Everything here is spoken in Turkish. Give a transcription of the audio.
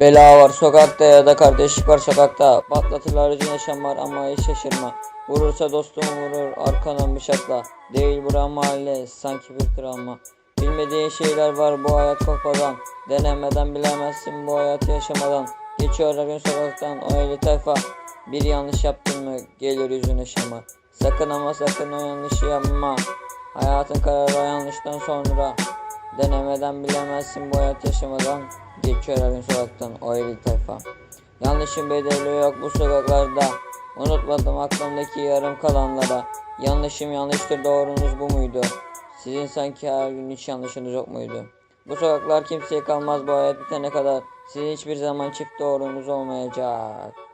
Bela var sokakta ya da kardeşlik var sokakta. Patlatırlar yüzün yaşam var ama hiç şaşırma. Vurursa dostum vurur arkadan bıçakla. Değil bura mahalle sanki bir travma. Bilmediğin şeyler var bu hayat kafadan. Denemeden bilemezsin bu hayatı yaşamadan. Geçiyor her gün sokaktan o eli tayfa. Bir yanlış yaptın mı gelir yüzüne şama. Sakın ama sakın o yanlışı yapma. Hayatın kararı yanlıştan sonra. Denemeden bilemezsin bu hayat yaşamadan. Geçiyor her gün sokaktan o eli tayfa. Yanlışın bedeli yok bu sokaklarda. Unutmadım aklımdaki yarım kalanlara. Yanlışım yanlıştır doğrunuz bu muydu? Sizin sanki her gün hiç yanlışınız yok muydu? Bu sokaklar kimseye kalmaz bu hayat bitene kadar. Sizin hiçbir zaman çift doğrunuz olmayacak.